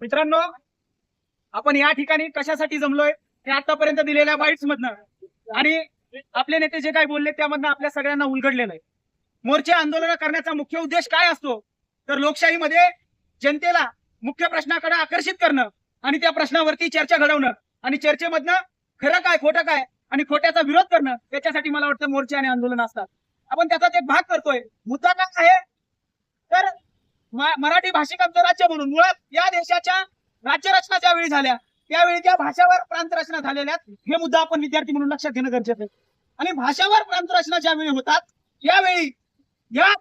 मित्रांनो आपण या ठिकाणी कशासाठी जमलोय? हे आतापर्यंत दिलेल्या बाईट्स मधनं. आणि आपले नेते जे काही बोलले त्यामधनं आपल्या सगळ्यांना उलगडलेलं आहे. मोर्चे आंदोलन करण्याचा मुख्य उद्देश काय असतो? तर लोकशाहीमध्ये जनतेला मुख्य प्रश्नाकडे आकर्षित करणं आणि त्या प्रश्नावरती चर्चा घडवणं. आणि चर्चेमधनं खरं काय खोटं काय आणि खोट्याचा विरोध करणं त्याच्यासाठी मला वाटतं मोर्चे आणि आंदोलन असतात. आपण त्याचाच एक भाग करतोय. मुद्दा काय आहे? तर मराठी भाषिकांचं राज्य म्हणून. मुळात या देशाच्या राज्यरचना ज्यावेळी झाल्या त्यावेळी त्या भाषावर प्रांतरचना झालेल्या हे मुद्दा आपण विद्यार्थी म्हणून लक्षात घेणं गरजेचं आहे. आणि भाषावर प्रांतरचना ज्यावेळी होतात त्यावेळी या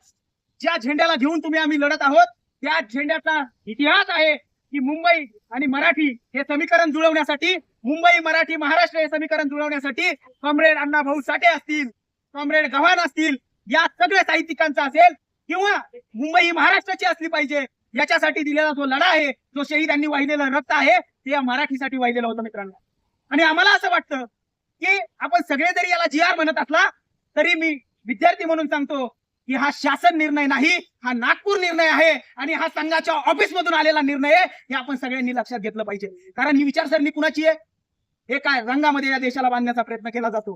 ज्या झेंड्याला घेऊन तुम्ही आम्ही लढत आहोत त्या झेंड्याचा इतिहास आहे की मुंबई आणि मराठी हे समीकरण जुळवण्यासाठी मुंबई मराठी महाराष्ट्र हे समीकरण जुळवण्यासाठी कॉम्रेड अण्णाभाऊ साठे असतील कॉम्रेड गव्हाण असतील या सगळ्या साहित्यिकांचा असेल किंवा मुंबई ही महाराष्ट्राची असली पाहिजे याच्यासाठी दिलेला जो लढा आहे जो शहीदांनी वाहिलेला रक्त आहे ते या मराठीसाठी वाहिलेलं होतं मित्रांनो. आणि आम्हाला असं वाटतं की आपण सगळे जरी याला जी आर म्हणत असला तरी मी विद्यार्थी म्हणून सांगतो की हा शासन निर्णय नाही हा नागपूर निर्णय आहे आणि हा संघाच्या ऑफिस मधून आलेला निर्णय आहे हे आपण सगळ्यांनी लक्षात घेतलं पाहिजे. कारण ही विचारसरणी कुणाची आहे? हे काय रंगामध्ये या देशाला बांधण्याचा प्रयत्न केला जातो?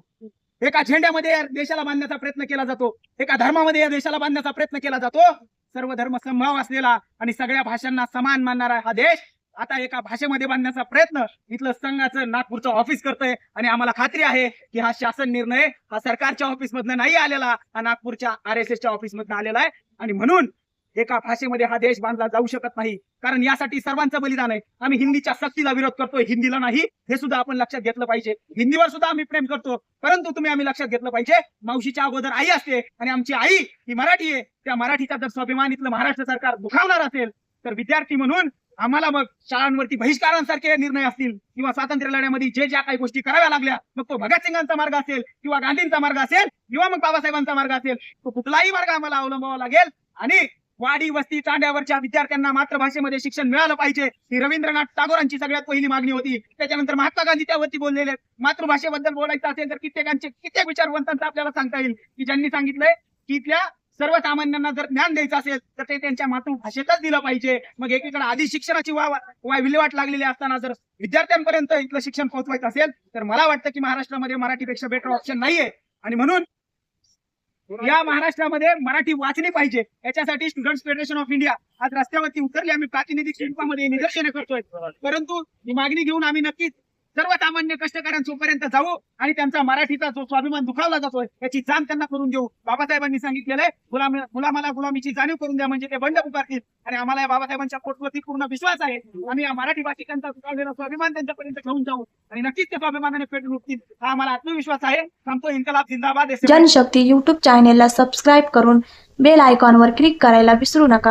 एका झेंड्यामध्ये या देशाला बांधण्याचा प्रयत्न केला जातो. एका धर्मामध्ये या देशाला बांधण्याचा प्रयत्न केला जातो. सर्व धर्म समभाव असलेला आणि सगळ्या भाषांना समान मानणारा हा देश आता एका भाषेमध्ये बांधण्याचा प्रयत्न इथलं संघाचं नागपूरचं ऑफिस करतोय आणि आम्हाला खात्री आहे की हा शासन निर्णय हा सरकारच्या ऑफिसमधनं नाही आलेला हा नागपूरच्या आर एस एसच्या ऑफिसमधनं आलेला आहे. आणि म्हणून एका भाषेमध्ये हा देश बांधला जाऊ शकत नाही. कारण यासाठी सर्वांचं बलिदान आहे. आम्ही हिंदीच्या सक्तीला विरोध करतोय. हिंदीला नाही. हे सुद्धा आपण लक्षात घेतलं पाहिजे. हिंदीवर सुद्धा आम्ही प्रेम करतो. परंतु तुम्ही आम्ही लक्षात घेतलं पाहिजे मावशीच्या अगोदर आई असते आणि आमची आई ही मराठी आहे. त्या मराठीचा जर स्वाभिमान इथलं महाराष्ट्र सरकार दुखावणार असेल तर विद्यार्थी म्हणून आम्हाला मग शाळांवरती बहिष्कारांसारखे निर्णय असतील किंवा स्वातंत्र्य लढ्यामध्ये जे ज्या काही गोष्टी कराव्या लागल्या मग तो भगतसिंगांचा मार्ग असेल किंवा गांधींचा मार्ग असेल किंवा मग बाबासाहेबांचा मार्ग असेल तो कुठलाही मार्ग आम्हाला अवलंबावा लागेल आणि वाडी वस्ती तांड्यावरच्या विद्यार्थ्यांना मातृभाषेमध्ये शिक्षण मिळालं पाहिजे. ही रवींद्रनाथ टागोरांची सगळ्यात पहिली मागणी होती. त्याच्यानंतर महात्मा गांधी त्यावरती बोललेले मातृभाषेबद्दल बोलायचं असेल तर कित्येकांचे कित्येक विचारवंतांचा आपल्याला सांगता येईल. की ज्यांनी सांगितलंय की इथल्या सर्वसामान्यांना जर ज्ञान द्यायचं असेल तर ते त्यांच्या मातृभाषेतच दिलं पाहिजे. मग एकीकडे आधी शिक्षणाची वा वा- विल्हेवाट लागलेली असताना जर विद्यार्थ्यांपर्यंत इथलं शिक्षण पोहोचवायचं असेल तर मला वाटतं की महाराष्ट्रामध्ये मराठीपेक्षा बेटर ऑप्शन नाहीये. आणि म्हणून या महाराष्ट्रामध्ये मराठी वाचली पाहिजे. याच्यासाठी स्टुडंट फेडरेशन ऑफ इंडिया आज रस्त्यावरती उतरली. आम्ही प्रातिनिधिक स्वरूपामध्ये निदर्शने करतोय. परंतु ही मागणी घेऊन आम्ही नक्कीच सर्वसामान्य कष्टकऱ्यांसोपर्यंत जाऊ आणि त्यांचा मराठीचा जो स्वाभिमान दुखावला जातोय याची जाण त्यांना करून देऊ. बाबासाहेबांनी सांगितलेलं आहे गुलाम गुलामाला गुलामीची जाणीव करून द्या म्हणजे ते बंड उभारतील आणि आम्हाला या बाबासाहेबांच्या पोटवरती पूर्ण विश्वास आहे. आम्ही या मराठी भाषिकांचा दुखावलेला स्वाभिमान त्यांच्यापर्यंत घेऊन जाऊ. आणि नक्कीच ते स्वाभिमानाने पेटून उठतील हा आम्हाला आत्मविश्वास आहे. सांगतो इन्कलाब जिंदाबाद. जनशक्ती युट्यूब चॅनेलला सबस्क्राईब करून बेल आयकॉनवर क्लिक करायला विसरू नका.